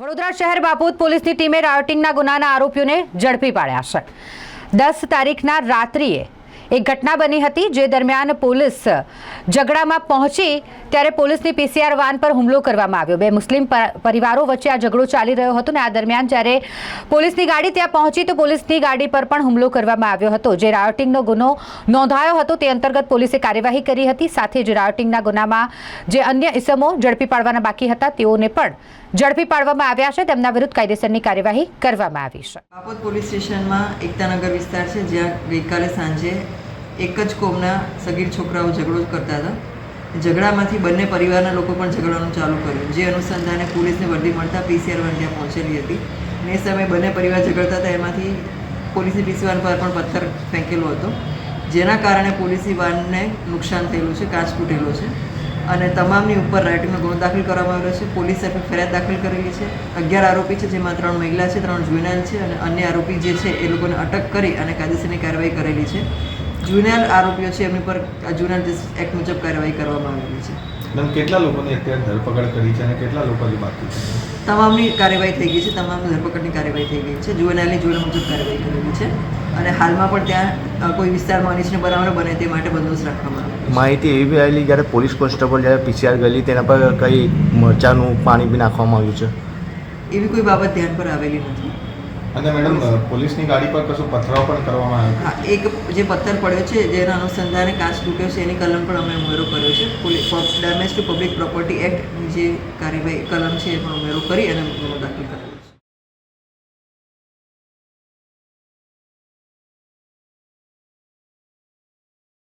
વડોદરા શહેર બાપોદ પોલીસની ટીમે રાયોટિંગના ગુનાના આરોપીઓને ઝડપી પાડ્યા છે. દસ તારીખના રાત્રિએ એક ઘટના બની હતી જે દરમિયાન પોલીસ ઝઘડામાં પહોંચી ત્યારે પોલીસની પીસીઆર વાન પર હુમલો કરવામાં આવ્યો. બે મુસ્લિમ પરિવારો વચ્ચે આ ઝઘડો ચાલી રહ્યો હતો ને આ દરમિયાન જ્યારે પોલીસની ગાડી ત્યાં પહોંચી તો પોલીસની ગાડી પર પણ હુમલો કરવામાં આવ્યો હતો. જે રાયોટિંગનો ગુનો નોંધાયો હતો તે અંતર્ગત પોલીસે કાર્યવાહી કરી હતી. સાથે જ રાયોટિંગના ગુનામાં જે અન્ય ઇસમો ઝડપી પાડવાના બાકી હતા તેઓને પણ ઝડપી પાડવામાં આવ્યા છે. તેમના વિરુદ્ધ કાયદેસરની કાર્યવાહી કરવામાં આવી છે. બાપોદ પોલીસ સ્ટેશનમાં એકતાનગર વિસ્તાર છે, જ્યાં ગઈકાલે સાંજે એક જ કોમના સગીર છોકરાઓ ઝઘડો કરતા હતા. ઝઘડામાંથી બંને પરિવારના લોકો પણ ઝઘડવાનું ચાલુ કર્યું. જે અનુસંધાને પોલીસને વર્દી મળતા પીસીઆર વન ત્યાં પહોંચેલી હતી. અને એ સમયે બંને પરિવાર ઝઘડતા હતા. એમાંથી પોલીસે પીસીવાન પર પણ પથ્થર ફેંકેલો હતો. જેના કારણે પોલીસી વાનને નુકસાન થયેલું છે, કાચ તૂટેલો છે. અને તમામની ઉપર રાઇટિંગનો ગુનો દાખલ કરવામાં આવ્યો છે. પોલીસે પણ ફરિયાદ દાખલ કરેલી છે. અગિયાર આરોપી છે, જેમાં ત્રણ મહિલા છે, ત્રણ જુવેનાઇલ છે અને અન્ય આરોપી જે છે, એ લોકોને અટક કરી અને કાયદેસરની કાર્યવાહી કરેલી છે. જુવેનાઇલ આરોપીઓ છે એમની પર જુનિયર એક્ટ મુજબ કાર્યવાહી કરવામાં આવેલી છે. મેમ કેટલા લોકોની અત્યારે ધરપકડ કરી છે અને કેટલા લોકો હજી બાકી છે? તમામની કાર્યવાહી થઈ ગઈ છે તમામની ધરપકડની કાર્યવાહી થઈ ગઈ છે જુવેનાઇલની જોડે મુજબ કાર્યવાહી કરેલી છે અને હાલમાં પણ ત્યાં કોઈ વિસ્તારમાં અનિચ્છનીય બરાબર બને તે માટે બંદોબસ્ત રાખવામાં આવ્યો માહિતી એવી બી આવેલી જ્યારે પોલીસ કોન્સ્ટેબલ જ્યારે પીસીઆર ગયેલી તેના પર કઈ મરચાનું પાણી બી નાખવામાં આવ્યું છે? એવી કોઈ બાબત ધ્યાન પર આવેલી નથી. અને મેડમ પોલીસની ગાડી પર કશું પથરાવ પણ કરવામાં આવ્યો? એક જે પથ્થર પડ્યો છે, જેના અનુસંધાને કાચ તૂટ્યો છે, એની કલમ પણ અમે ઉમેરો કર્યો છે. Damage to public property act જે કાર્યવાહી, કલમ છે, એ પણ ઉમેરો કરી અને દાખલ કર્યો.